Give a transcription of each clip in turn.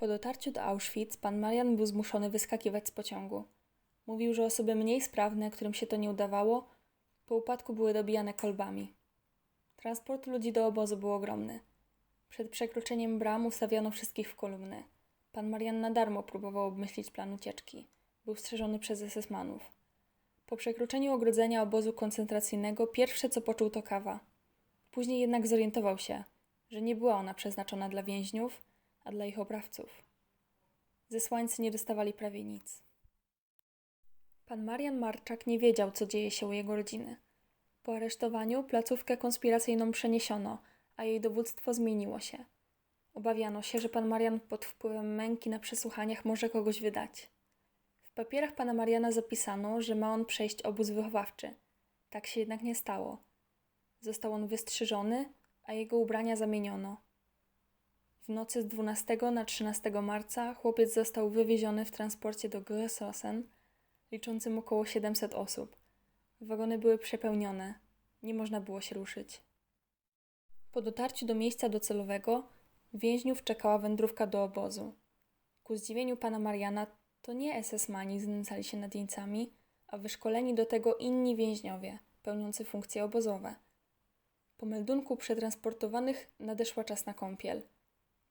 Po dotarciu do Auschwitz pan Marian był zmuszony wyskakiwać z pociągu. Mówił, że osoby mniej sprawne, którym się to nie udawało, po upadku były dobijane kolbami. Transport ludzi do obozu był ogromny. Przed przekroczeniem bram ustawiano wszystkich w kolumny. Pan Marian na darmo próbował obmyślić plan ucieczki. Był strzeżony przez SS-manów. Po przekroczeniu ogrodzenia obozu koncentracyjnego pierwsze co poczuł to kawa. Później jednak zorientował się, że nie była ona przeznaczona dla więźniów, a dla ich oprawców. Zesłańcy nie dostawali prawie nic. Pan Marian Marczak nie wiedział, co dzieje się u jego rodziny. Po aresztowaniu placówkę konspiracyjną przeniesiono, a jej dowództwo zmieniło się. Obawiano się, że pan Marian pod wpływem męki na przesłuchaniach może kogoś wydać. W papierach pana Mariana zapisano, że ma on przejść obóz wychowawczy. Tak się jednak nie stało. Został on wystrzyżony, a jego ubrania zamieniono. W nocy z 12 na 13 marca chłopiec został wywieziony w transporcie do Grösosen, liczącym około 700 osób. Wagony były przepełnione. Nie można było się ruszyć. Po dotarciu do miejsca docelowego więźniów czekała wędrówka do obozu. Ku zdziwieniu pana Mariana to nie SS-mani znęcali się nad jeńcami, a wyszkoleni do tego inni więźniowie, pełniący funkcje obozowe. Po meldunku przetransportowanych nadeszła czas na kąpiel.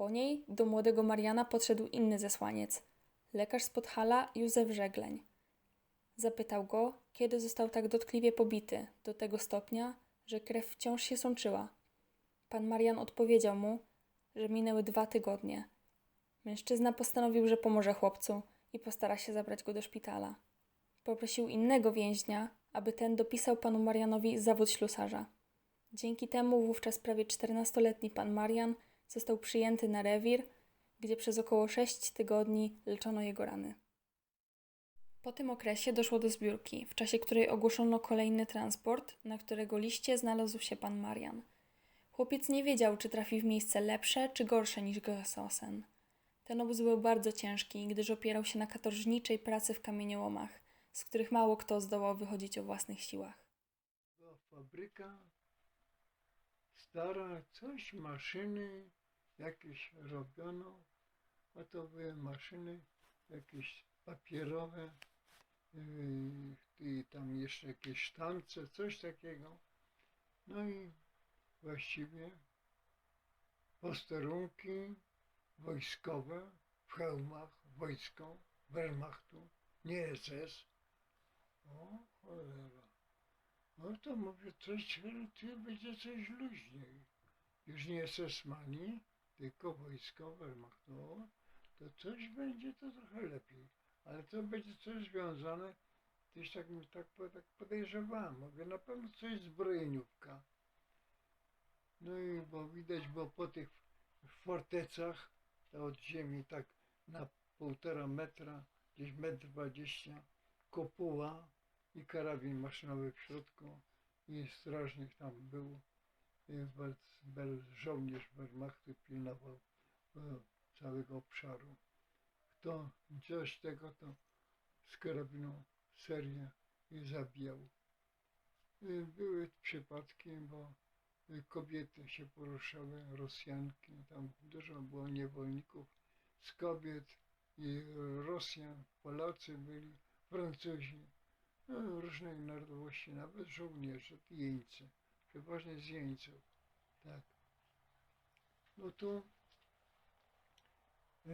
Po niej do młodego Mariana podszedł inny zesłaniec, lekarz z Podhala Józef Żegleń. Zapytał go, kiedy został tak dotkliwie pobity, do tego stopnia, że krew wciąż się sączyła. Pan Marian odpowiedział mu, że minęły dwa tygodnie. Mężczyzna postanowił, że pomoże chłopcu i postara się zabrać go do szpitala. Poprosił innego więźnia, aby ten dopisał panu Marianowi zawód ślusarza. Dzięki temu wówczas prawie 14-letni pan Marian został przyjęty na rewir, gdzie przez około 6 tygodni leczono jego rany. Po tym okresie doszło do zbiórki, w czasie której ogłoszono kolejny transport, na którego liście znalazł się pan Marian. Chłopiec nie wiedział, czy trafi w miejsce lepsze czy gorsze niż Grossosen. Ten obóz był bardzo ciężki, gdyż opierał się na katorżniczej pracy w kamieniołomach, z których mało kto zdołał wychodzić o własnych siłach. Była fabryka stara, coś, maszyny jakieś robiono, a to były maszyny jakieś papierowe yy, i tam jeszcze jakieś sztance, coś takiego. No i właściwie posterunki wojskowe w hełmach wojsko, Wehrmachtu, nie SS. O cholera. No to mówię, coś, tu będzie coś luźniej. Już nie SS-mani, tylko wojsko Wehrmachtu. O, To coś będzie to trochę lepiej. Ale to będzie coś związane, gdzieś tak, tak, tak podejrzewałem. Mówię, na pewno coś zbrojeniówka. No i bo widać było po tych fortecach, to od ziemi tak na półtora metra, gdzieś metr dwadzieścia, kopuła i karabin maszynowy w środku i strażnik tam był, żołnierz Wehrmachtu pilnował e, całego obszaru. Kto coś tego, to z serię i zabijał. Y, Były przypadki, bo kobiety się poruszały, Rosjanki, tam dużo było niewolników z kobiet i Rosjan, Polacy byli, Francuzi, no, różnej narodowości, nawet żołnierze, jeńcy, przeważnie z tak. No to e,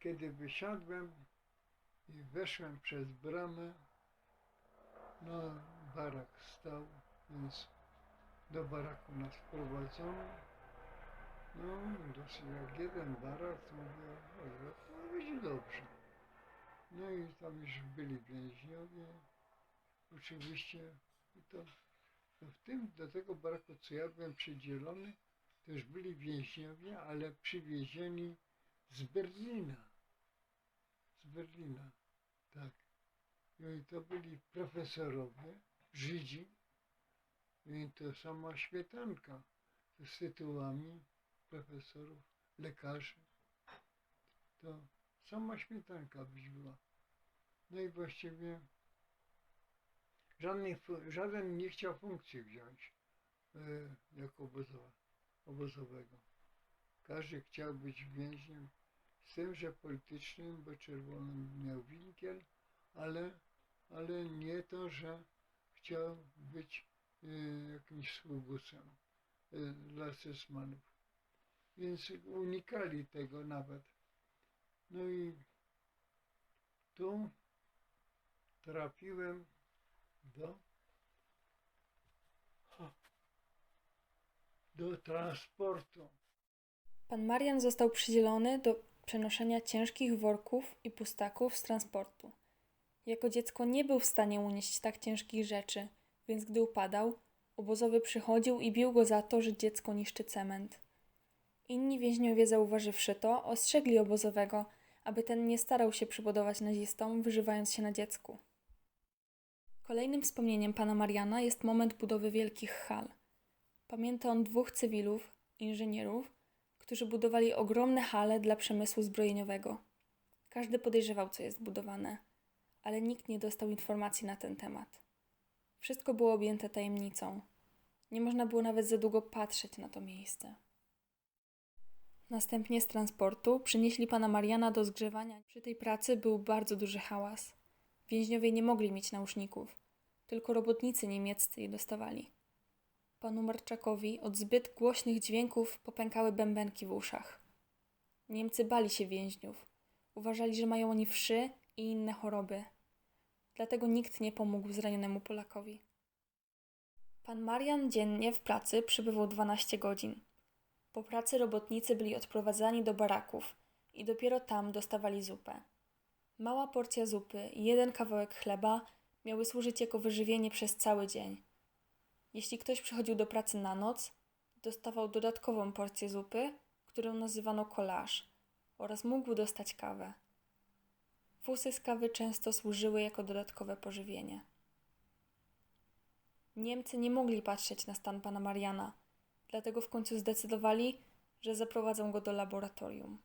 kiedy wysiadłem i weszłem przez bramę, no barak stał, więc do baraku nas wprowadzono. No, dosyć jak jeden barak, to mówię, o, to będzie dobrze. No i tam już byli więźniowie, oczywiście, i to w tym, do tego baraku, co ja byłem przydzielony, już byli więźniowie, ale przywiezieni z Berlina. Z Berlina, tak. No i to byli profesorowie, Żydzi, i to sama śmietanka z tytułami profesorów, lekarzy. To sama śmietanka była. No i właściwie żadnej, fu- żaden nie chciał funkcji wziąć e, jako obozowa, obozowego. Każdy chciał być więźniem z tym, że politycznym, bo czerwony miał winkiel, ale, ale nie to, że chciał być y, jakimś sługusem y, dla Sesmanów. Więc unikali tego nawet. No i tu trafiłem do do transportu. Pan Marian został przydzielony do przenoszenia ciężkich worków i pustaków z transportu. Jako dziecko nie był w stanie unieść tak ciężkich rzeczy, więc gdy upadał, obozowy przychodził i bił go za to, że dziecko niszczy cement. Inni więźniowie, zauważywszy to, ostrzegli obozowego, aby ten nie starał się przypodobać nazistom, wyżywając się na dziecku. Kolejnym wspomnieniem pana Mariana jest moment budowy wielkich hal. Pamięta on dwóch cywilów, inżynierów, którzy budowali ogromne hale dla przemysłu zbrojeniowego. Każdy podejrzewał, co jest budowane, ale nikt nie dostał informacji na ten temat. Wszystko było objęte tajemnicą. Nie można było nawet za długo patrzeć na to miejsce. Następnie z transportu przynieśli pana Mariana do zgrzewania. Przy tej pracy był bardzo duży hałas. Więźniowie nie mogli mieć nauszników, tylko robotnicy niemieccy je dostawali. Panu Marczakowi od zbyt głośnych dźwięków popękały bębenki w uszach. Niemcy bali się więźniów. Uważali, że mają oni wszy i inne choroby. Dlatego nikt nie pomógł zranionemu Polakowi. Pan Marian dziennie w pracy przebywał 12 godzin. Po pracy robotnicy byli odprowadzani do baraków i dopiero tam dostawali zupę. Mała porcja zupy i jeden kawałek chleba miały służyć jako wyżywienie przez cały dzień. Jeśli ktoś przychodził do pracy na noc, dostawał dodatkową porcję zupy, którą nazywano kolaż, oraz mógł dostać kawę. Fusy z kawy często służyły jako dodatkowe pożywienie. Niemcy nie mogli patrzeć na stan pana Mariana, dlatego w końcu zdecydowali, że zaprowadzą go do laboratorium.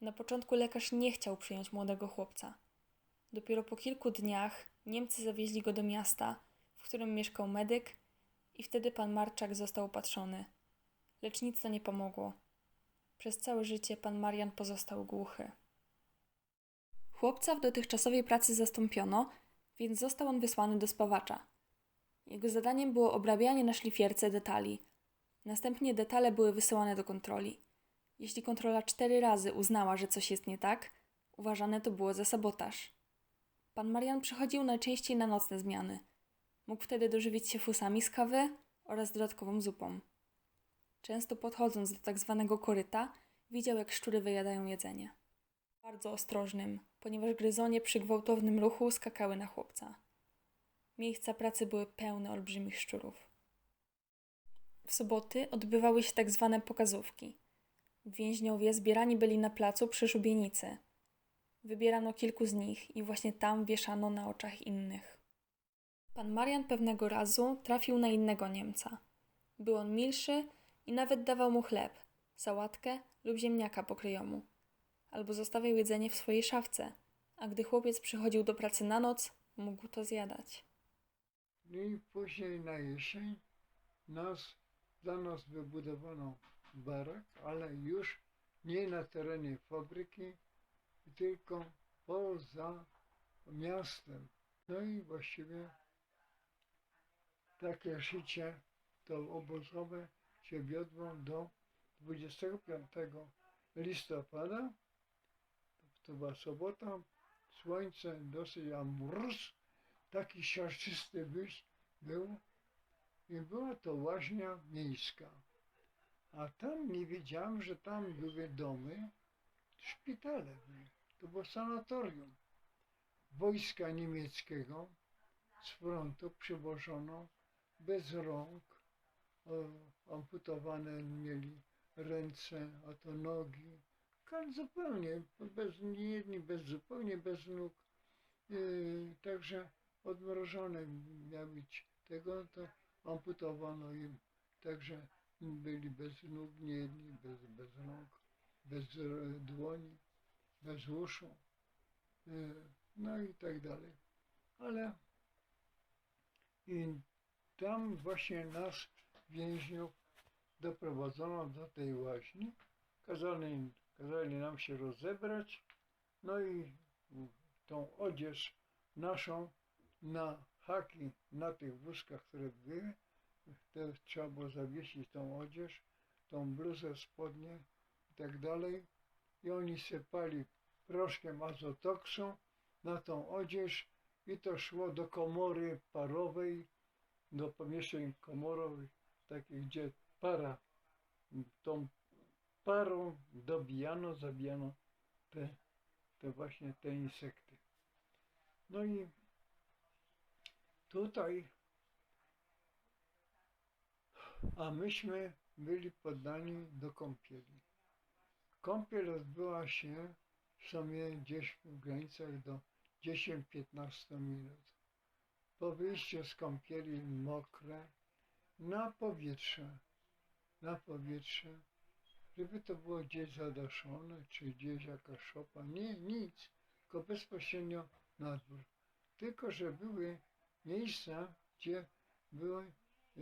Na początku lekarz nie chciał przyjąć młodego chłopca. Dopiero po kilku dniach Niemcy zawieźli go do miasta, w którym mieszkał medyk, i wtedy pan Marczak został opatrzony. Lecz nic to nie pomogło. Przez całe życie pan Marian pozostał głuchy. Chłopca w dotychczasowej pracy zastąpiono, więc został on wysłany do spawacza. Jego zadaniem było obrabianie na szlifierce detali. Następnie detale były wysyłane do kontroli. Jeśli kontrola cztery razy uznała, że coś jest nie tak, uważane to było za sabotaż. Pan Marian przychodził najczęściej na nocne zmiany. Mógł wtedy dożywić się fusami z kawy oraz dodatkową zupą. Często podchodząc do tak zwanego koryta, widział jak szczury wyjadają jedzenie. Bardzo ostrożnym, ponieważ gryzonie przy gwałtownym ruchu skakały na chłopca. Miejsca pracy były pełne olbrzymich szczurów. W soboty odbywały się tak zwane pokazówki. Więźniowie zbierani byli na placu przy szubienicy. Wybierano kilku z nich i właśnie tam wieszano na oczach innych. Pan Marian pewnego razu trafił na innego Niemca. Był on milszy i nawet dawał mu chleb, sałatkę lub ziemniaka pokryjomu. Albo zostawiał jedzenie w swojej szafce, a gdy chłopiec przychodził do pracy na noc, mógł to zjadać. No i później na jesień nas, dla nas wybudowano barak, ale już nie na terenie fabryki, tylko poza miastem. No i właściwie takie życie to obozowe się wiodło do 25 listopada. To była sobota, słońce dosyć, a taki siarczysty był i była to łaźnia miejska. A tam nie wiedziałem, że tam były domy, szpitale były. To było sanatorium. Wojska niemieckiego z frontu przywożono bez rąk, o, amputowane mieli ręce, a to nogi. Kan zupełnie, bez, nie jedni bez, zupełnie bez nóg. Yy, także odmrożone miały być tego, to amputowano im. Także byli bez nóg, bez, bez rąk, bez e, dłoni, bez uszu, yy, no i tak dalej. Ale i tam właśnie nas więźniów doprowadzono do tej łaźni, kazano im, kazali nam się rozebrać, no i tą odzież naszą na haki na tych wózkach, które były, to trzeba było zawiesić tą odzież, tą bluzę, spodnie i tak dalej. I oni sypali proszkiem azotoksu na tą odzież i to szło do komory parowej, do pomieszczeń komorowych, takich gdzie para, tą parą dobijano, zabijano te, te właśnie te insekty. No i tutaj, a myśmy byli poddani do kąpieli. Kąpiel odbyła się w sumie gdzieś w granicach do 10-15 minut. Po wyjściu z kąpieli mokre, na powietrze, na powietrze, żeby to było gdzieś zadaszone, czy gdzieś jakaś szopa. Nie, nic, tylko bezpośrednio na dwór. Tylko, że były miejsca, gdzie były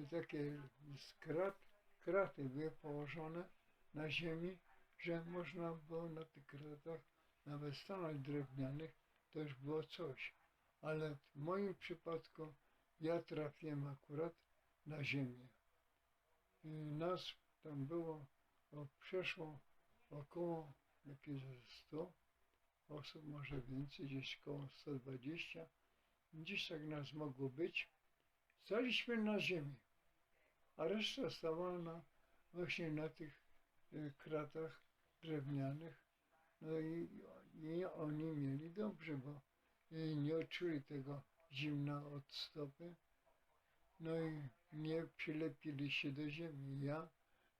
takie z krat, kraty były położone na ziemi, że można było na tych kratach nawet stanąć drewnianych, to już było coś. Ale w moim przypadku ja trafiłem akurat na ziemię. I nas tam było, o, przeszło około jakieś 100 osób, może więcej, gdzieś około 120. Gdzieś tak nas mogło być. Staliśmy na ziemi, a reszta stała na, właśnie na tych y, kratach drewnianych. No i, i oni mieli dobrze, bo y, nie odczuli tego zimna od stopy. No i nie przylepili się do ziemi. Ja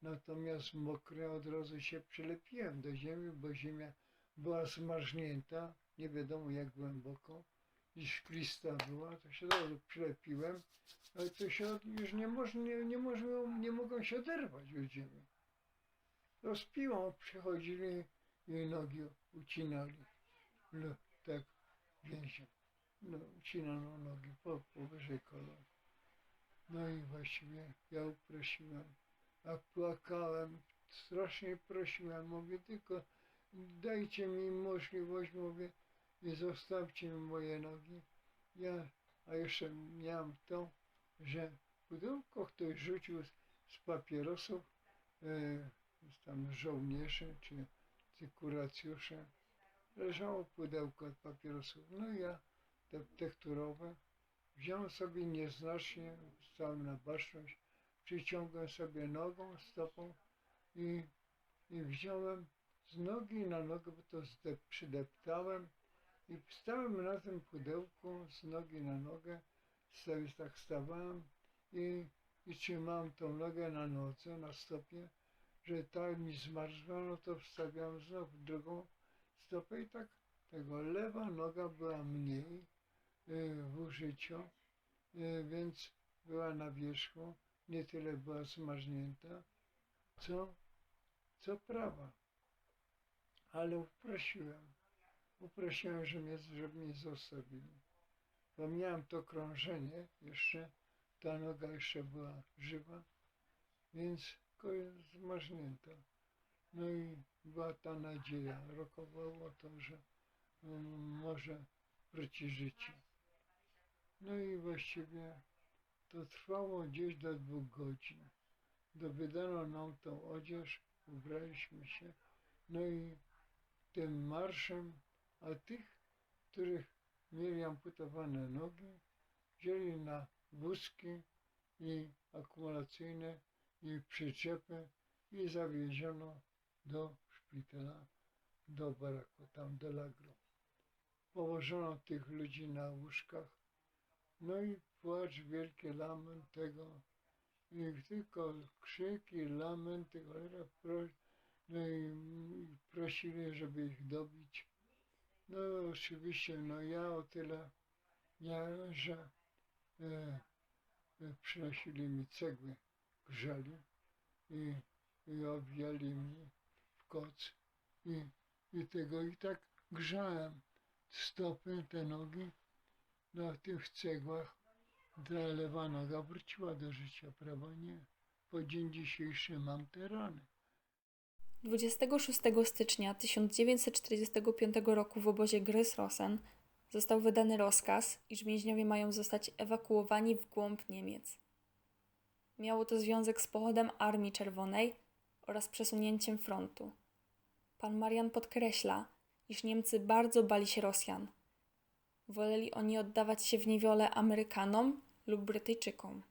natomiast mokry od razu się przylepiłem do ziemi, bo ziemia była zmarznięta, nie wiadomo jak głęboko, i szklista była, to się razu przylepiłem, ale to się już nie, można, nie, nie, można, nie mogą się oderwać od ziemi. To z piłą przychodzili i nogi ucinali, no, tak więźniom. No, ucinano nogi po, powyżej kolan. No i właściwie ja uprosiłem, a płakałem, strasznie prosiłem, mówię tylko dajcie mi możliwość, mówię, i zostawcie moje nogi. Ja, a jeszcze miałem to, że pudełko ktoś rzucił z, z papierosów, e, z tam żołnierzy czy, czy kuracjusze. Leżało pudełko od papierosów. No ja te tekturowe wziąłem sobie nieznacznie, całą na baczność, przyciągłem sobie nogą, stopą i, i wziąłem z nogi na nogę, bo to przydeptałem i stałem na tym pudełku z nogi na nogę, sobie tak stawałem i, i trzymałem tą nogę na nodze, na stopie, że tak mi zmarzła, no to wstawiałem znowu drugą stopę i tak tego lewa noga była mniej y, w użyciu, y, więc była na wierzchu, nie tyle była zmarznięta, co, co prawa. Ale uprosiłem, uprosiłem, żeby mnie, żeby mnie zostawili. Bo miałem to krążenie jeszcze, ta noga jeszcze była żywa, więc zmarznięta. No i była ta nadzieja, rokowało to, że mm, może wróci życie. No i właściwie to trwało gdzieś do dwóch godzin. Do wydano nam tą odzież, ubraliśmy się, no i tym marszem, a tych, których mieli amputowane nogi, wzięli na wózki i akumulacyjne i przyczepy i zawieziono do szpitala, do baraku, tam do lagru. Położono tych ludzi na łóżkach, no i płacz, wielki lament tego, i tylko krzyki, lamenty, cholera, pro, no i, i prosili, żeby ich dobić. No oczywiście, no ja o tyle miałem, że e, e, przynosili mi cegły, grzali i, i obwijali mnie w koc i, i tego i tak grzałem stopy, te nogi na tych cegłach. Ta lewa wróciła do życia, prawa nie. Po dzień dzisiejszy mam te rany. 26 stycznia 1945 roku w obozie Gryz-Rosen został wydany rozkaz, iż więźniowie mają zostać ewakuowani w głąb Niemiec. Miało to związek z pochodem Armii Czerwonej oraz przesunięciem frontu. Pan Marian podkreśla, iż Niemcy bardzo bali się Rosjan. Woleli oni oddawać się w niewolę Amerykanom lub Brytyjczykom.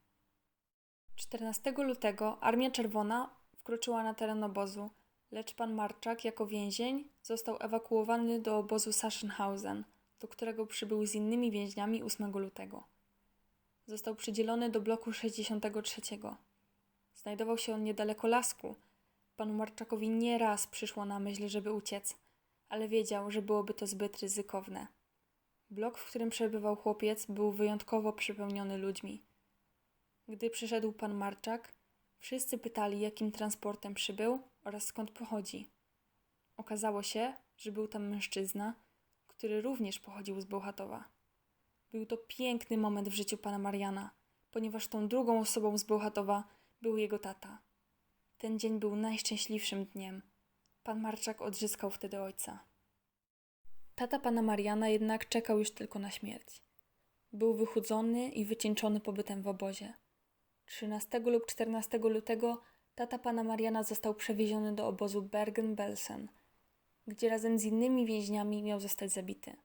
14 lutego Armia Czerwona wkroczyła na teren obozu, lecz pan Marczak jako więzień został ewakuowany do obozu Sachsenhausen, do którego przybył z innymi więźniami 8 lutego. Został przydzielony do bloku 63. Znajdował się on niedaleko lasku. Panu Marczakowi nie raz przyszło na myśl, żeby uciec, ale wiedział, że byłoby to zbyt ryzykowne. Blok, w którym przebywał chłopiec, był wyjątkowo przepełniony ludźmi. Gdy przyszedł pan Marczak, wszyscy pytali, jakim transportem przybył oraz skąd pochodzi. Okazało się, że był tam mężczyzna, który również pochodził z Bełchatowa. Był to piękny moment w życiu pana Mariana, ponieważ tą drugą osobą z Bełchatowa był jego tata. Ten dzień był najszczęśliwszym dniem. Pan Marczak odzyskał wtedy ojca. Tata pana Mariana jednak czekał już tylko na śmierć. Był wychudzony i wycieńczony pobytem w obozie. 13 lub 14 lutego tata pana Mariana został przewieziony do obozu Bergen-Belsen, gdzie razem z innymi więźniami miał zostać zabity.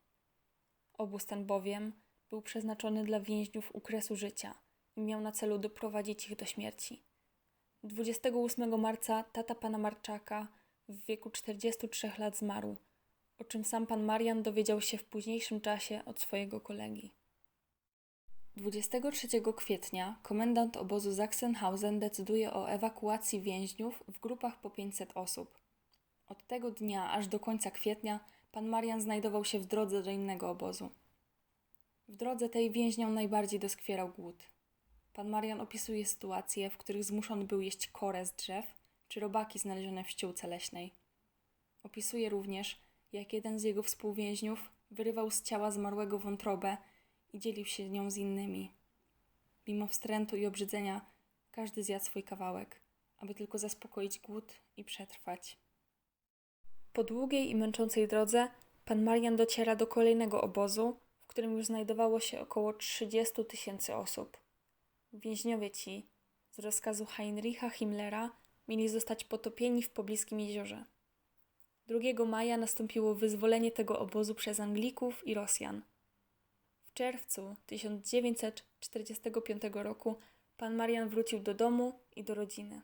Obóz ten bowiem był przeznaczony dla więźniów u kresu życia i miał na celu doprowadzić ich do śmierci. 28 marca tata pana Marczaka w wieku 43 lat zmarł, o czym sam pan Marian dowiedział się w późniejszym czasie od swojego kolegi. 23 kwietnia komendant obozu Sachsenhausen decyduje o ewakuacji więźniów w grupach po 500 osób. Od tego dnia aż do końca kwietnia pan Marian znajdował się w drodze do innego obozu. W drodze tej więźniom najbardziej doskwierał głód. Pan Marian opisuje sytuacje, w których zmuszony był jeść korę z drzew czy robaki znalezione w ściółce leśnej. Opisuje również, jak jeden z jego współwięźniów wyrywał z ciała zmarłego wątrobę i dzielił się nią z innymi. Mimo wstrętu i obrzydzenia, każdy zjadł swój kawałek, aby tylko zaspokoić głód i przetrwać. Po długiej i męczącej drodze pan Marian dociera do kolejnego obozu, w którym już znajdowało się około 30 tysięcy osób. Więźniowie ci, z rozkazu Heinricha Himmlera, mieli zostać potopieni w pobliskim jeziorze. 2 maja nastąpiło wyzwolenie tego obozu przez Anglików i Rosjan. W czerwcu 1945 roku pan Marian wrócił do domu i do rodziny.